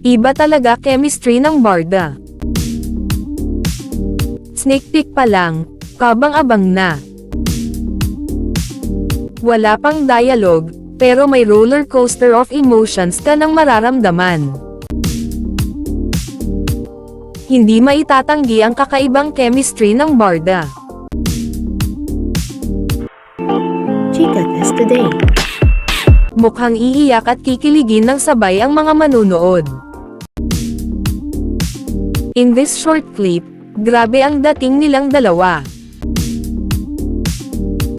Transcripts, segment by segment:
Iba talaga chemistry ng Barda. Sneak peek pa lang, kabang-abang na. Wala pang dialogue, pero may roller coaster of emotions ka nang mararamdaman. Hindi maitatanggi ang kakaibang chemistry ng Barda. Chica Test Today. Mukhang iiyak at kikiligin ng sabay ang mga manunood. In this short clip, grabe ang dating nilang dalawa.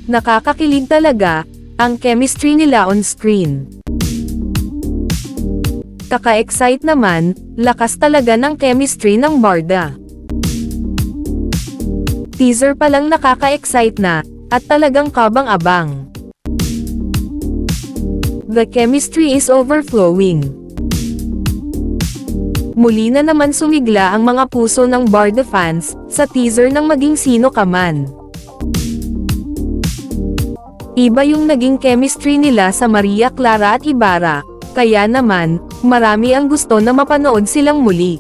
Nakakakilig talaga, ang chemistry nila on screen. Kaka-excite naman, lakas talaga ng chemistry ng Barda. Teaser pa lang nakaka-excite na, at talagang kabang-abang. The chemistry is overflowing. Muli na naman sumigla ang mga puso ng Barda fans, sa teaser ng maging sino ka man. Iba yung naging chemistry nila sa Maria Clara at Ibarra, kaya naman, marami ang gusto na mapanood silang muli.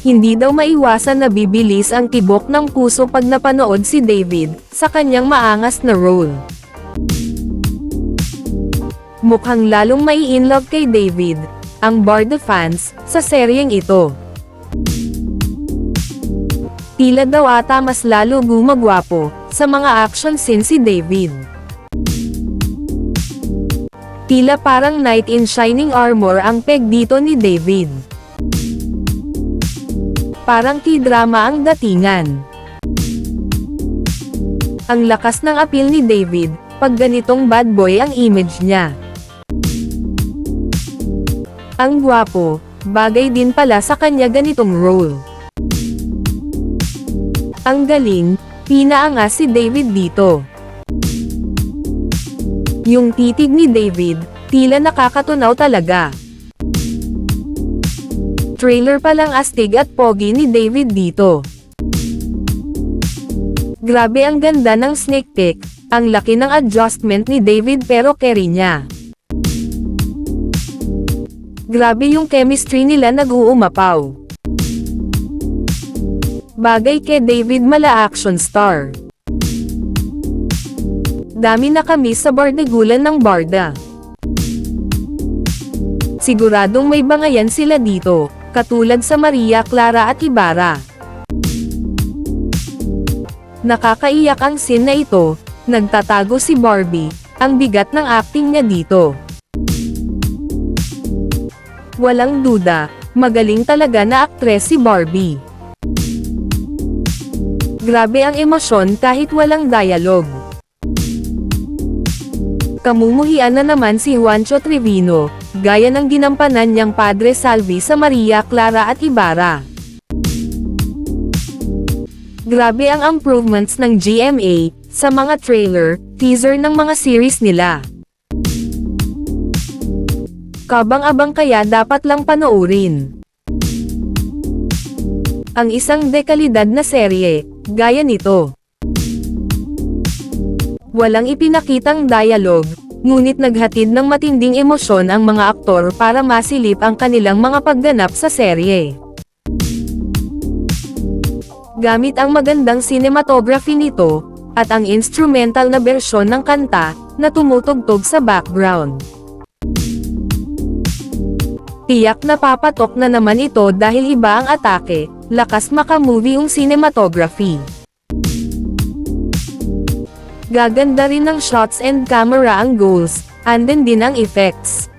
Hindi daw maiwasan na bibilis ang tibok ng puso pag napanood si David, sa kanyang maangas na role. Mukhang lalong mai in love kay David, ang Barda fans, sa seryeng ito. Tila daw ata mas lalo gumagwapo, sa mga action scene si David. Tila parang knight in shining armor ang peg dito ni David. Parang k-drama ang datingan. Ang lakas ng appeal ni David, pag ganitong bad boy ang image niya. Ang gwapo, bagay din pala sa kanya ganitong role. Ang galing, pinaangas si David dito. Yung titig ni David, tila nakakatunaw talaga. Trailer pa lang astig at pogi ni David dito. Grabe ang ganda ng sneak peek, ang laki ng adjustment ni David pero carry niya. Grabe yung chemistry nila nag-uumapaw. Bagay kay David mala action star. Dami na kami sa bardagulan ng Barda. Siguradong may bangayan sila dito, katulad sa Maria Clara at Ibarra. Nakakaiyak ang scene na ito, nagtatago si Barbie, ang bigat ng acting niya dito. Walang duda, magaling talaga na aktres si Barbie. Grabe ang emosyon kahit walang dialogue. Kamumuhian na naman si Juancho Trevino, gaya ng ginampanan niyang Padre Salvi sa Maria Clara at Ibarra. Grabe ang improvements ng GMA, sa mga trailer, teaser ng mga series nila. Kabang-abang kaya dapat lang panoorin. Ang isang dekalidad na serye, gaya nito. Walang ipinakitang dialogue, ngunit naghatid ng matinding emosyon ang mga aktor para masilip ang kanilang mga pagganap sa serye. Gamit ang magandang cinematography nito, at ang instrumental na bersyon ng kanta, na tumutugtog sa background. Tiyak na papatok na naman ito dahil iba ang atake, lakas makamovie yung cinematography. Gaganda rin ng shots and camera ang goals, andin din ang effects.